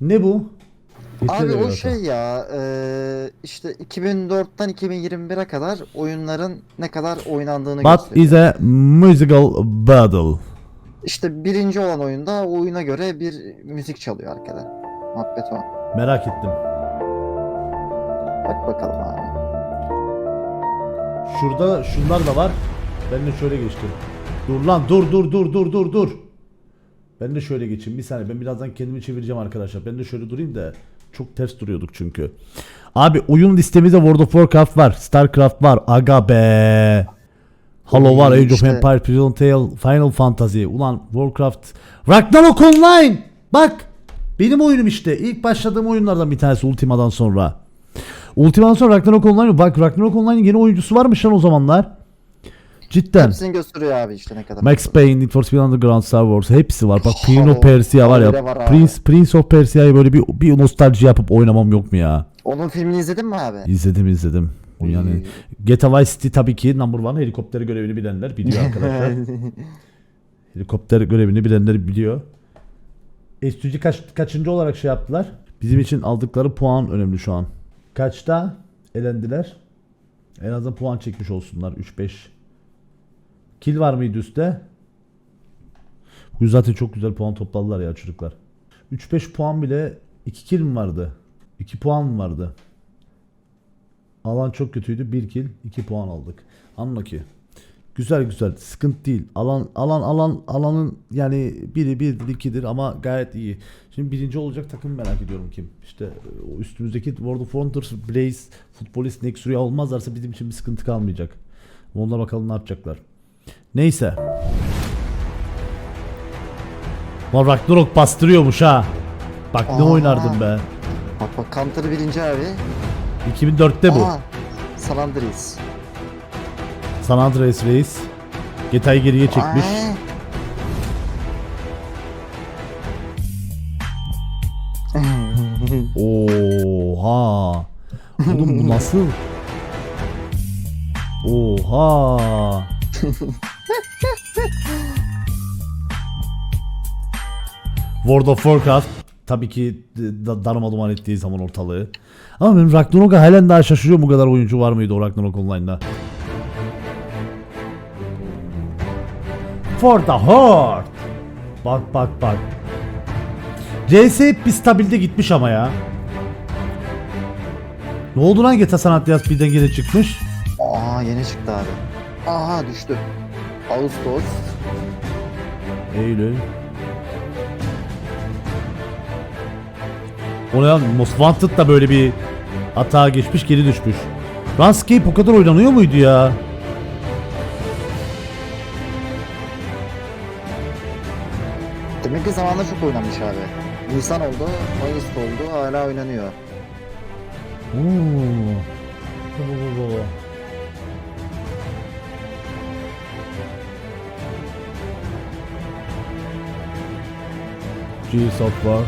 Ne bu? Abi o şey ya e, işte 2004'ten 2021'e kadar oyunların ne kadar oynandığını What gösteriyor. is a musical battle? İşte birinci olan oyunda o oyuna göre bir müzik çalıyor arkada. Muhabbet o. Merak ettim. Bak bakalım abi. Şurada şunlar da var. Ben de şöyle geçtim. Dur lan dur dur dur dur dur dur. Ben de şöyle geçeyim. Bir saniye ben birazdan kendimi çevireceğim arkadaşlar. Ben de şöyle durayım da çok ters duruyorduk çünkü. Abi oyun listemizde World of Warcraft var. Starcraft var. Aga be. Halo var. Age of işte. Empires, Prison Tale, Final Fantasy. Ulan Warcraft. Ragnarok Online. Bak. Benim oyunum işte. İlk başladığım oyunlardan bir tanesi Ultima'dan sonra. Ultima'dan sonra Ragnarok Online. Bak Ragnarok Online'in yeni oyuncusu varmış lan o zamanlar. Cidden. Hepsini gösteriyor abi işte ne kadar. Max Payne, Need for Speed Underground, Star Wars hepsi var. Bak Oh, Prince of Persia var ya. var. Prince, Prince of Persia'yı böyle bir, bir nostalji yapıp oynamam yok mu ya? Onun filmini izledin mi abi? İzledim izledim. Yani. GTA Vice City tabii ki number one helikopter görevini bilenler biliyor arkadaşlar. helikopter görevini bilenler biliyor. S2G kaç, kaçıncı olarak şey yaptılar? Bizim için aldıkları puan önemli şu an. Kaçta elendiler? En azından puan çekmiş olsunlar 3-5. Kill var mıydı üstte? Bu zaten çok güzel puan topladılar ya çocuklar. 3-5 puan bile 2 kill mi vardı? 2 puan mı vardı? Alan çok kötüydü. 1 kill 2 puan aldık. Anla ki. Güzel güzel. Sıkıntı değil. Alan alan alan alanın yani biri birdir ikidir ama gayet iyi. Şimdi birinci olacak takım merak ediyorum kim. İşte e, üstümüzdeki World of Wonders, Blaze, Futbolist, Nexuria olmazlarsa bizim için bir sıkıntı kalmayacak. Onlar bakalım ne yapacaklar. Neyse. Lan Ragnarok bastırıyormuş ha. Bak ne Aa. oynardım be. Bak bak Counter birinci abi. 2004'te bu. Aa, San Andreas. San Andreas Reis. GTA'yı geriye çekmiş. Aa. Oha. Oğlum bu nasıl? Oha. World of Warcraft tabii ki da- darma duman ettiği zaman ortalığı. Ama benim Ragnarok'a halen daha şaşırıyorum bu kadar oyuncu var mıydı o Ragnarok Online'da. For the Horde. Bak bak bak. CS hep bir stabilde gitmiş ama ya. Ne oldu lan GTA San Andreas birden geri çıkmış? Aa yeni çıktı abi. Aha düştü. Ağustos. Eylül. O ne lan? Most Wanted da böyle bir hata geçmiş geri düşmüş. Runscape o kadar oynanıyor muydu ya? Demek ki zamanla çok oynanmış abi. Nisan oldu, Mayıs oldu, hala oynanıyor. Oo. Baba, baba. G-Software.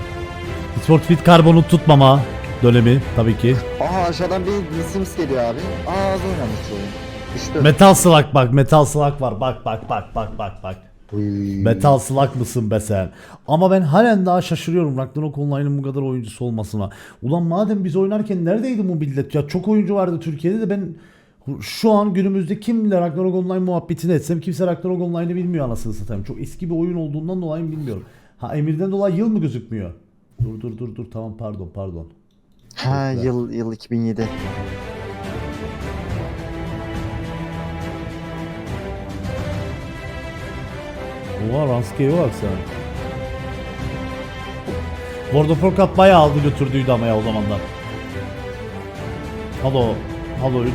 Sport Fit karbonu tutmama dönemi tabii ki. Aha aşağıdan bir Sims geliyor abi. Aa az oynamış bu oyun. Metal Slug bak Metal Slug var bak bak bak bak bak bak. Uy. Metal Slug mısın be sen? Ama ben halen daha şaşırıyorum Ragnarok Online'ın bu kadar oyuncusu olmasına. Ulan madem biz oynarken neredeydi bu millet ya? Çok oyuncu vardı Türkiye'de de ben şu an günümüzde kimle Ragnarok Online muhabbetini etsem kimse Ragnarok Online'ı bilmiyor anasını satayım. Çok eski bir oyun olduğundan dolayı bilmiyorum. Ha Emir'den dolayı yıl mı gözükmüyor? Dur dur dur dur tamam pardon pardon. Ha yıl yıl 2007. Oha Runscape'e bak sen. World of Warcraft bayağı aldı götürdüydü ama ya o zamanlar. Halo, Halo 3.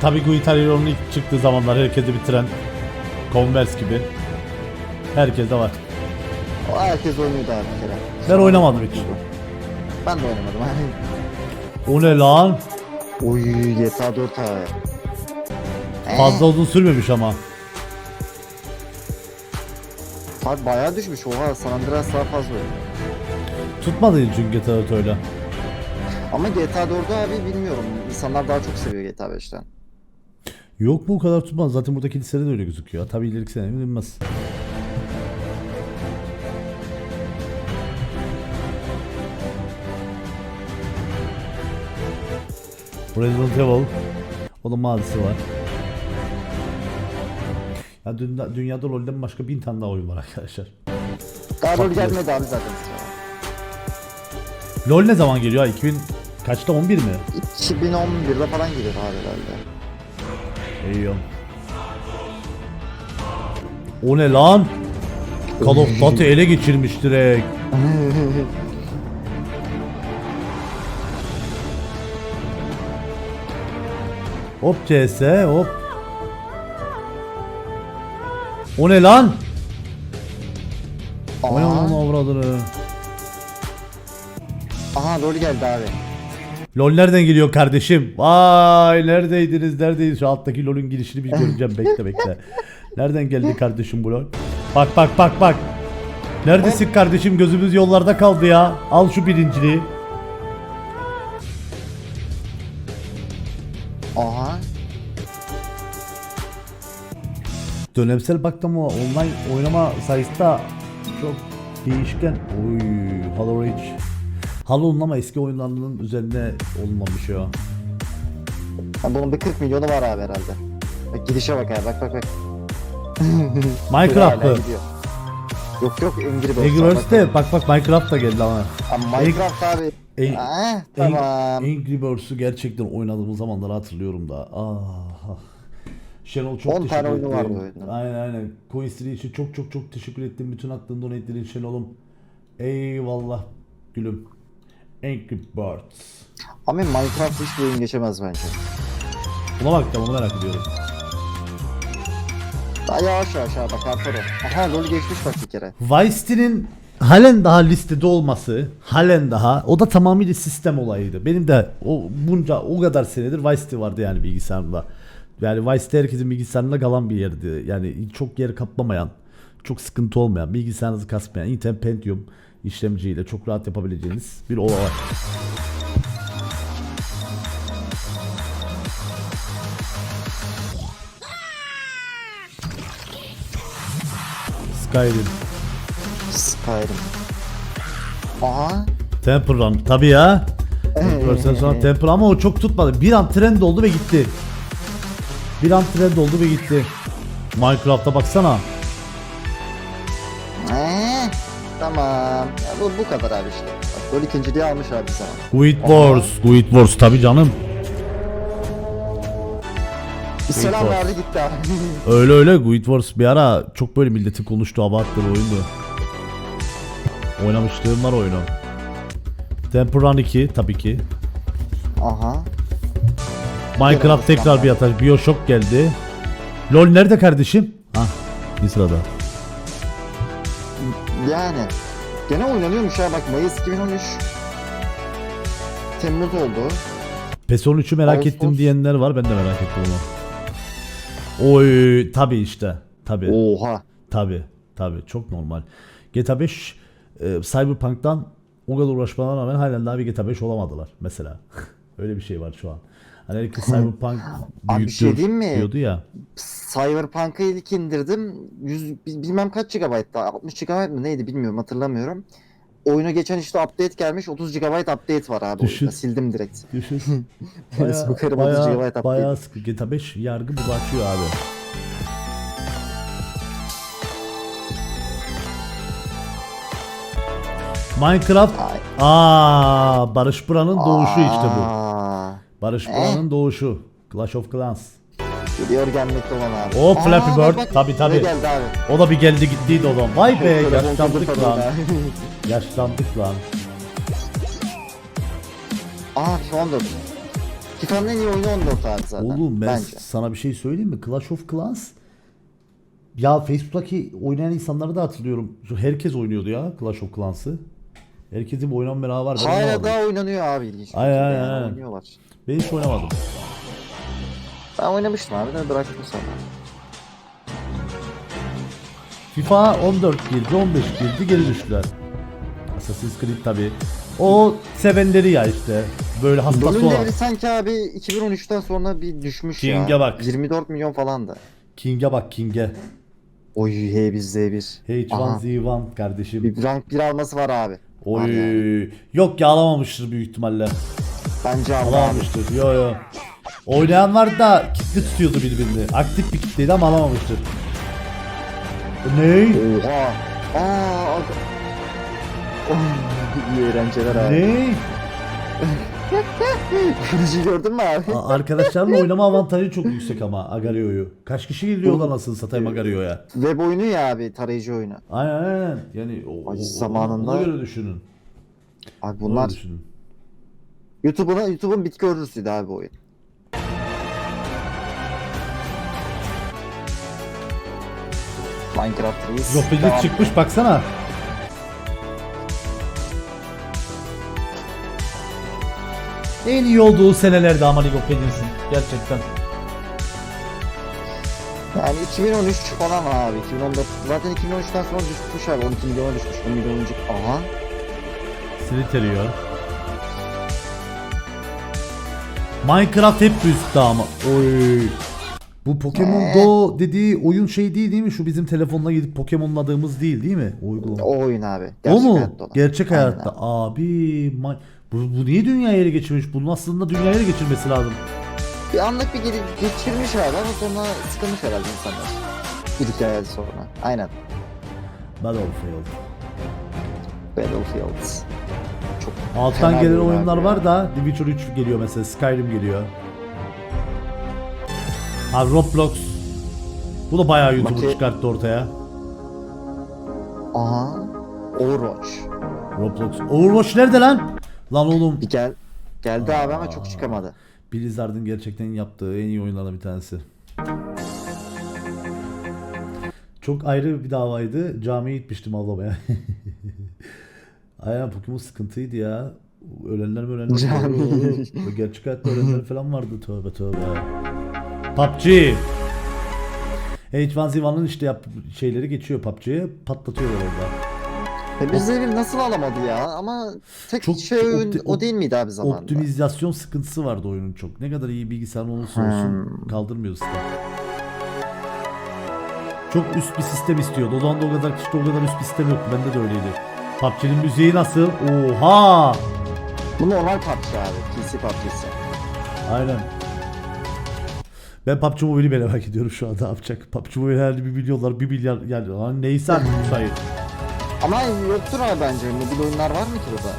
Tabi Guitar Hero'nun ilk çıktığı zamanlar herkesi bitiren Converse gibi. Herkeste var. O herkes oynuyordu abi bir kere. Ben oynamadım hiç. Ben de oynamadım. O ne lan? Oy GTA 4 abi. Ee, Fazla uzun sürmemiş ama. Abi bayağı düşmüş. Oha San Andreas daha fazla oynuyor. Tutmadı çünkü GTA öyle. Ama GTA 4'ü abi bilmiyorum. İnsanlar daha çok seviyor GTA 5'ten. Yok mu o kadar tutmaz. Zaten buradaki listede de öyle gözüküyor. Tabi ileriki sene bilinmez. Resident Evil. Onun mazisi var. Ya dünya, dünyada LoL'den başka bin tane daha oyun var arkadaşlar. Daha Bak, gelmedi abi zaten. LoL ne zaman geliyor? 2000 kaçta 11 mi? 2011'de falan geliyor abi herhalde. Eyvah. O ne lan? Call of Duty ele geçirmiş direkt. hop CS hop. O ne lan? O ne lan avradını? aha rol geldi abi. LOL nereden geliyor kardeşim? Vay neredeydiniz neredeydiniz? Şu alttaki LOL'ün girişini bir göreceğim bekle bekle. Nereden geldi kardeşim bu LOL? Bak bak bak bak. Neredesin kardeşim gözümüz yollarda kaldı ya. Al şu birinciliği. Dönemsel baktım ama online oynama sayısı da çok değişken. Oy Halo Reach. Halo'nun ama eski oyunlarının üzerine olmamış ya. Ha, bunun bir 40 milyonu var abi herhalde. Bak gidişe bak abi bak bak bak. Minecraft Hala mı? gidiyor. Yok yok Angry Birds. Angry abi, Birds bak, de bak bak Minecraft da geldi ama. Ama Minecraft abi. En- Ah, Ang- tamam. Angry Birds'ü gerçekten oynadığımız zamanları hatırlıyorum da. Ah. Şenol çok 10 teşekkür tane oyunu var ettim. bu. Aynen aynen. Coinstri için çok çok çok teşekkür ettim. Bütün attığın donetlerin Şenol'um. Eyvallah gülüm. Angry Birds. Ama Minecraft hiçbir oyun geçemez bence. Buna bakacağım onu merak ediyorum. Daha yavaş yavaş abi bak artar o. Aha rol geçmiş bak bir kere. Vice halen daha listede olması, halen daha o da tamamıyla sistem olayıydı. Benim de o bunca o kadar senedir Vice vardı yani bilgisayarımda. Yani Vice City herkesin bilgisayarında kalan bir yerdi. Yani çok yer kaplamayan, çok sıkıntı olmayan, bilgisayarınızı kasmayan, Intel Pentium işlemciyle çok rahat yapabileceğiniz bir olay. Skyrim. Skyrim. Aha. Temple Run tabi ya. Temple sonra Temple ama o çok tutmadı. Bir an trend oldu ve gitti. Bir an trend oldu ve gitti. Minecraft'a baksana. Ee, tamam. Ya bu, bu kadar abi işte. Bak, rol ikinciliği almış abi sana. Guild Wars. Guild Wars tabi canım. Bir selam Wars. verdi gitti abi. Öyle öyle Guild Wars bir ara çok böyle milletin konuştuğu abarttığı bir oyundu. Oynamışlığım var oyunu. Temple Run 2 tabii ki. Aha. Minecraft tekrar bir atar. Bioshock geldi. LOL nerede kardeşim? Ha, bir sırada. Yani. Gene oynanıyormuş ya bak Mayıs 2013. Temmuz oldu. PES 13'ü merak Ağustos. ettim diyenler var. Ben de merak ettim onu. Oy tabi işte. Tabi. Oha. Tabi. Tabi. Çok normal. GTA 5 e, Cyberpunk'tan o kadar uğraşmalarına rağmen halen daha bir GTA 5 olamadılar mesela. Öyle bir şey var şu an. Hani herkes Cyberpunk bir şey büyüktür diyeyim mi? diyordu ya. Cyberpunk'ı ilk indirdim. 100 bil- bilmem kaç GB'da 60 GB mı neydi bilmiyorum hatırlamıyorum. Oyuna geçen işte update gelmiş 30 GB update var abi Düşün. oyunda. Sildim direkt. Düşün. Bayağı, Sokarım 30 GB Bayağı, update. bayağı sıkı. GTA 5 yargı bulaşıyor abi. Minecraft Ay. Aa Barış Buran'ın doğuşu işte bu. Barış Eh. Buran'ın doğuşu. Clash of Clans. Geliyor gelmekte olan abi. Hop, Flappy Aa, Bird. bak, bak, Tabii, tabii. ne geldi abi. O da bir geldi gittiydi o da. Vay be Telefon yaşlandık kırdı lan. falan. Yaşlandık lan. Aa FIFA 14. FIFA'nın en iyi oyunu 14 abi zaten. Oğlum ben Bence. sana bir şey söyleyeyim mi? Clash of Clans ya Facebook'taki oynayan insanları da hatırlıyorum. Herkes oynuyordu ya Clash of Clans'ı. Herkesin bir oynama merakı var. Ben Hala oynamadım. daha oynanıyor abi ilginç. bir Ay, şekilde ay, yani, ay. Oynuyorlar. Ben hiç oynamadım. Ben oynamıştım abi de bıraktım sonra. FIFA 14 girdi, 15 girdi, geri düştüler. Assassin's Creed tabi. O sevenleri ya işte. Böyle hastası LoL'ün olan. değeri sanki abi 2013'ten sonra bir düşmüş King'e ya. bak. 24 milyon falandı. King'e bak King'e. Oy H1 Z1. H1 Aha. Z1 kardeşim. Bir rank 1 alması var abi. Var Oy. yani. Yok ya alamamıştır büyük ihtimalle. Bence aldı abi. Alamamıştır. Yo yo. Oynayan var da kitle tutuyordu birbirini. Aktif bir kitleydi ama alamamıştır. Ne? Oha. Aa. Oh, iyi eğlenceler abi. Ne? Kırıcı gördün mü abi? A- Arkadaşlarla oynama avantajı çok yüksek ama Agario'yu. Kaç kişi geliyor da nasıl satayım Agario'ya? Web oyunu ya abi tarayıcı oyunu. Aynen aynen. Yani o, Ay, o- zamanında- ona göre düşünün. Abi Ona bunlar göre düşünün. YouTube'un YouTube'un bitki örtüsüydü abi bu oyun. Minecraft Reis. Zopillik Devam. çıkmış baksana. En iyi olduğu senelerde ama League of Legends'in. Gerçekten. Yani 2013 falan abi 2014 zaten 2013'ten sonra düşmüş abi 12 milyona düşmüş 10 milyoncuk aha Sliteriyor. Minecraft hep üstte ama. Oy. Bu Pokemon? Go dediği oyun şey değil değil mi? Şu bizim telefonla gidip Pokemon'ladığımız değil değil mi? O uygulama. o oyun abi O gerçek mu? hayatta olan. Gerçek Aynen hayatta. Abi, ma- bu, bu niye dünyaya ele geçirmiş? Bunun aslında dünyaya ele geçirmesi lazım. Bir anlık bir geri geçirmiş abi ama sonra sıkılmış herhalde insanlar. Bir ay sonra. Aynen. Battlefield. Battlefield. Çok Alttan fena gelen oyunlar abi var ya. da The Witcher 3 geliyor mesela. Skyrim geliyor. Abi Roblox. Bu da bayağı YouTuber Maki- çıkarttı ortaya. Aha. Overwatch. Roblox. Overwatch nerede lan? Lan oğlum. Bir gel. Geldi abi ama çok çıkamadı. Blizzard'ın gerçekten yaptığı en iyi oyunlardan bir tanesi. Çok ayrı bir davaydı. Camiye gitmiştim avlamaya. Aynen Pokemon sıkıntıydı ya. Ölenler mi ölenler Cami. Oo, Gerçek hayatta ölenler falan vardı tövbe tövbe. PUBG. H1Z1'ın işte yap şeyleri geçiyor PUBG'ye patlatıyorlar orada. Bir nasıl alamadı ya ama tek Çok- şey oyun opti- o değil miydi abi zamanında? Optimizasyon sıkıntısı vardı oyunun çok. Ne kadar iyi bilgisayar olursa olsun Hmm. kaldırmıyor sistem. Çok üst bir sistem istiyordu. O zaman da o kadar işte o kadar üst bir sistem yoktu. Bende de öyleydi. PUBG'nin müziği nasıl? Oha! Bu normal PUBG abi. PC PUBG'si. Aynen. Ben PUBG Mobile'i merak ediyorum şu anda yapacak. PUBG Mobile herhalde bir milyonlar, bir milyar yani lan neyse artık bu sayı. Ama yoktur abi bence. Mobil oyunlar var mı ki burada?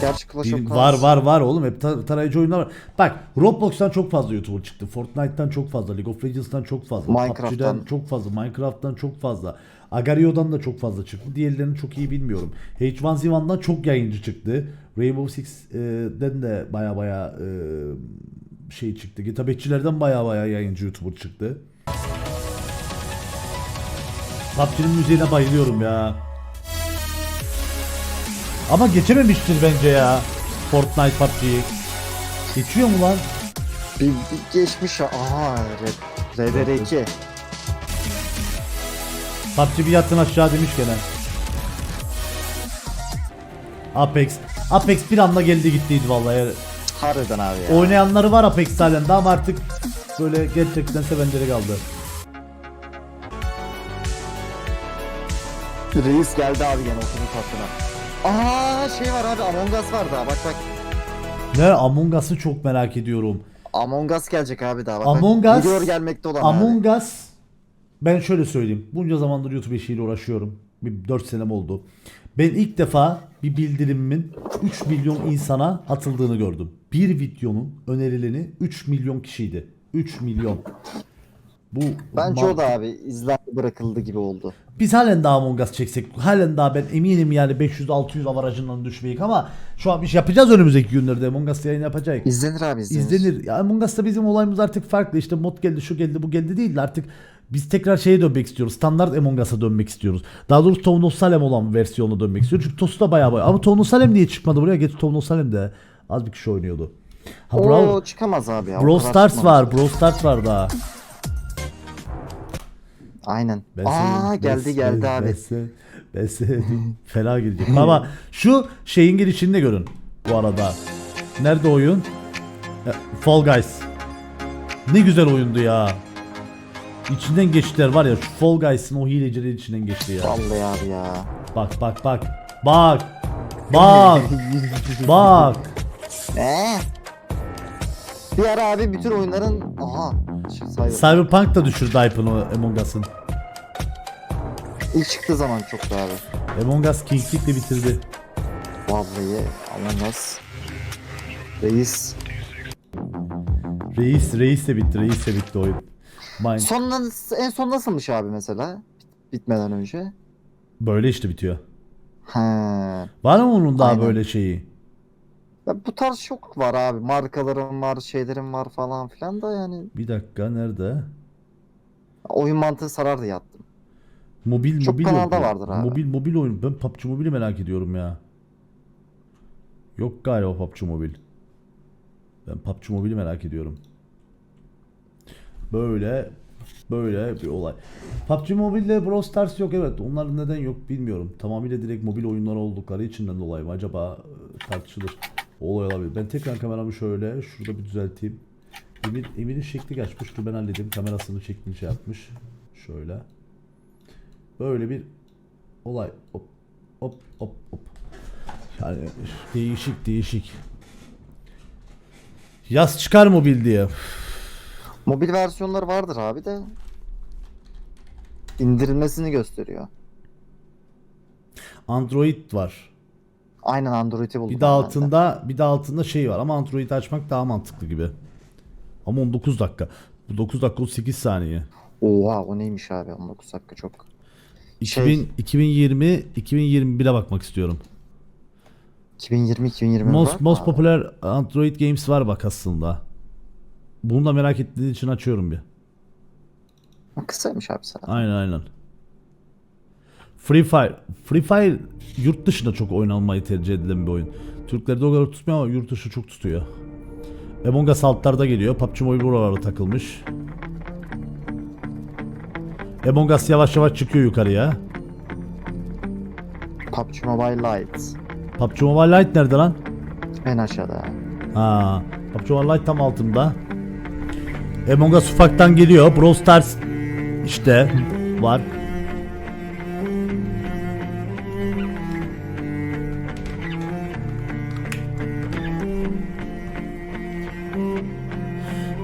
Gerçi Clash of Clans. var var var oğlum hep tar- tarayıcı oyunlar var. Bak Roblox'tan çok fazla YouTuber çıktı. Fortnite'tan çok fazla, League of Legends'tan çok fazla, Minecraft'tan. PUBG'den çok fazla, Minecraft'tan çok fazla. Agario'dan da çok fazla çıktı. Diğerlerini çok iyi bilmiyorum. H1Z1'dan çok yayıncı çıktı. Rainbow Six'den de baya baya e, şey çıktı. Gitabetçilerden baya baya yayıncı YouTuber çıktı. PUBG'nin müziğine bayılıyorum ya. Ama geçememiştir bence ya. Fortnite PUBG'yi. Geçiyor mu lan? Bir, bir geçmiş ya. Aha Red, RDR2. PUBG bir yattın aşağı demiş gene. Apex. Apex bir anda geldi gittiydi vallahi. Harbiden abi ya. Oynayanları var Apex halen de ama artık böyle gerçekten sevenleri kaldı. Reis geldi abi gene oturdu tahtına. Aa şey var abi Among Us var daha bak bak. Ne Among Us'ı çok merak ediyorum. Among Us gelecek abi daha bak. Among bak. Us- Geliyor gelmekte olan Among abi. Us ben şöyle söyleyeyim. Bunca zamandır YouTube işiyle uğraşıyorum. Bir 4 senem oldu. Ben ilk defa bir bildirimimin 3 milyon insana atıldığını gördüm. Bir videonun önerileni 3 milyon kişiydi. 3 milyon. Bu Bence o da abi izler bırakıldı gibi oldu. Biz halen daha Among Us çeksek halen daha ben eminim yani 500-600 avarajından düşmeyik ama şu an bir şey yapacağız önümüzdeki günlerde Among Us yayın yapacağız. İzlenir abi izlenir. İzlenir. Ya Among Us'ta bizim olayımız artık farklı. İşte mod geldi, şu geldi, bu geldi değil de artık biz tekrar şeye dönmek istiyoruz. Standart Among Us'a dönmek istiyoruz. Daha doğrusu Town of Salem olan versiyonuna dönmek istiyoruz. Çünkü TOS'u da bayağı bayağı. Ama Town of Salem niye çıkmadı buraya? Geç Town of Salem'de az bir kişi oynuyordu. Ha O Brawl, çıkamaz abi ya. Brawl Stars çıkmaz. var. Brawl Stars var daha. Aynen. Ben Aa seni- geldi ben geldi seni- abi. Ben seni, ben seni fena girecek. Ama şu şeyin girişini de görün bu arada. Nerede oyun? Ya, Fall Guys. Ne güzel oyundu ya. İçinden geçtiler var ya şu Fall Guys'ın o hilecilerin içinden geçti ya. Vallahi abi ya. Bak bak bak. Bak. Bak. bak. Ne? Bir ara abi bütün oyunların aha Cyber. Cyberpunk da düşürdü hype'ını Among Us'ın. İlk çıktığı zaman çoktu abi. Among Us King'likle bitirdi. Vallahi Among Us. Reis. Reis, Reis de bitti, Reis de bitti oyun. Mind. Sondan en son nasılmış abi mesela? Bitmeden önce. Böyle işte bitiyor. He. Var mı onun daha Aynen. böyle şeyi? Ya bu tarz çok var abi. Markalarım var, şeylerim var falan filan da yani Bir dakika nerede? oyun mantığı sarardı yattım. Mobil Çok mobil kanalda yok. vardır abi. Mobil mobil oyun. Ben PUBG Mobil'i merak ediyorum ya. Yok galiba PUBG Mobil. Ben PUBG Mobil'i merak ediyorum. Böyle böyle bir olay. PUBG Mobile'de Brawl Stars yok evet. Onlar neden yok bilmiyorum. Tamamıyla direkt mobil oyunlar oldukları içinden dolayı mı acaba e, tartışılır. Olay olabilir. Ben tekrar kameramı şöyle şurada bir düzelteyim. Emir, Emir'in şekli kaçmış. Dur ben halledeyim. Kamerasını şeklini şey yapmış. Şöyle. Böyle bir olay. Hop hop hop hop. Yani değişik değişik. Yaz çıkar mobil diye. Mobil versiyonları vardır abi de indirilmesini gösteriyor. Android var. Aynen Android'i buldum. Bir de altında bir de altında şey var ama Android'i açmak daha mantıklı gibi. Ama 19 dakika. Bu 9 dakika 38 saniye. Oha o neymiş abi 19 dakika çok. 2000, Şey- 2020 2021'e bakmak istiyorum. 2020 2021 Most var most popular Android games var bak aslında. Bunu da merak ettiğin için açıyorum bir. Kısaymış abi sana. Aynen aynen. Free Fire. Free Fire yurt dışında çok oynanmayı tercih edilen bir oyun. Türklerde o kadar tutmuyor ama yurt dışı çok tutuyor. Among Us altlarda geliyor. PUBG Mobile buralara takılmış. Among Us yavaş yavaş çıkıyor yukarıya. PUBG Mobile Lite. PUBG Mobile Lite nerede lan? En aşağıda. Ha, PUBG Mobile Lite tam altında. Among Us ufaktan geliyor. Brawl Stars işte var.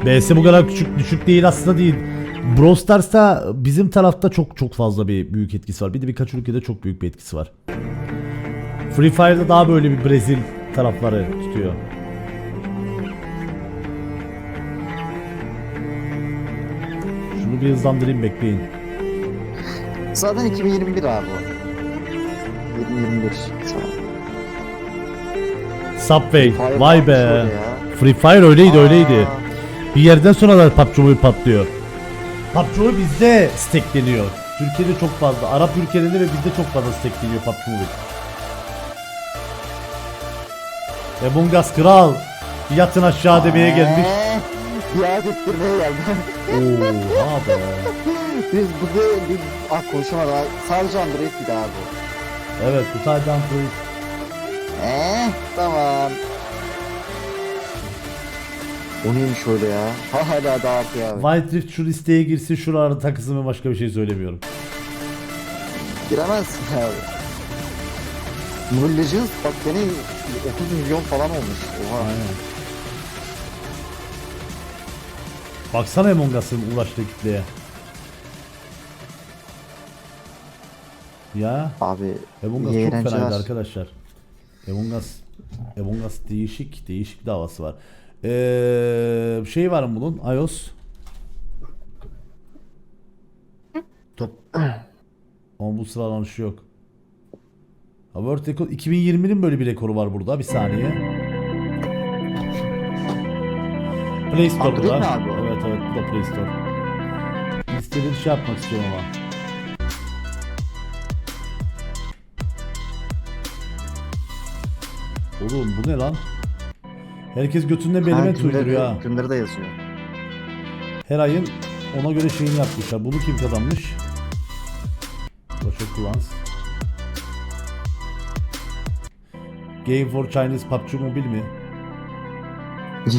B'si bu kadar küçük düşük değil aslında değil. Brawl Stars'ta bizim tarafta çok çok fazla bir büyük etkisi var. Bir de birkaç ülkede çok büyük bir etkisi var. Free Fire'da daha böyle bir Brezil tarafları tutuyor. Şunu bir hızlandırayım bekleyin. Zaten 2021 abi o. 2021 şu an. Subway. Fire Vay be. Free Fire öyleydi Aa, öyleydi. Bir yerden sonra da PUBG patlıyor. PUBG Mobile bizde stackleniyor. Türkiye'de çok fazla. Arap ülkelerinde ve bizde çok fazla stackleniyor PUBG Mobile. Among Us kral. Yatın aşağı demeye gelmiş. Biat ettirmeye geldim. Oha be. Biz bu da bir ah konuşamadım. abi. Sadece Android bir daha bu. Evet bu sadece Android. Eee tamam. O neymiş öyle ya? Hala da artıyor abi. White Rift şu listeye girsin şuralara takılsın ve başka bir şey söylemiyorum. Giremezsin abi. Mobile Legends bak beni 30 milyon falan olmuş. Oha. Aynen. Baksana Among Us'ın ulaştığı kitleye. Ya Abi Among Us iyi çok eğlenceler. fenaydı arkadaşlar. Among Us Among Us değişik değişik davası var. Ee, şey var mı bunun? iOS. Top. Ama bu sıralanışı yok. Ha, World Record 2020'nin böyle bir rekoru var burada. Bir saniye. Play Store'da. Evet evet bu da Play Store. Listede bir şey yapmak istiyorum ama. Oğlum bu ne lan? Herkes götünden bir Ha, element günleri- uyduruyor ha. Günleri de yazıyor. Her ayın ona göre şeyini yapmışlar. Bunu kim kazanmış? Of Clans. Game for Chinese PUBG Mobile mi?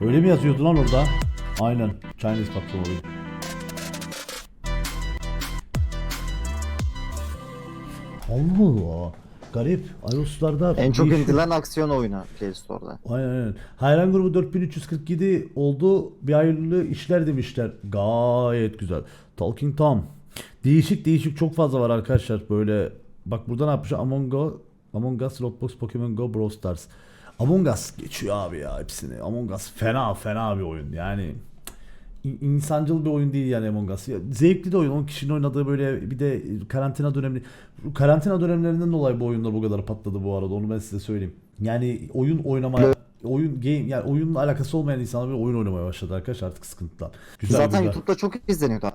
Öyle mi yazıyordu lan orada? Aynen. Chinese PUBG Mobile. Allah Allah. Garip. iOS'larda En çok indirilen aksiyon oyunu Play Store'da. Aynen aynen. Hayran grubu 4347 oldu. Bir hayırlı işler demişler. Gayet güzel. Talking Tom. Değişik değişik çok fazla var arkadaşlar. Böyle bak burada ne yapmış? Among Us, Among Us, Roblox, Pokemon Go, Brawl Stars. Among Us geçiyor abi ya hepsini. Among Us fena fena bir oyun. Yani insancıl bir oyun değil yani Among Us. Ya, zevkli de oyun. 10 kişinin oynadığı böyle bir de karantina dönemi. Karantina dönemlerinden dolayı bu oyunlar bu kadar patladı bu arada. Onu ben size söyleyeyim. Yani oyun oynamaya oyun game yani oyunla alakası olmayan insanlar böyle oyun oynamaya başladı arkadaşlar artık sıkıntıdan. Güzel Zaten güzel. YouTube'da çok izleniyordu abi.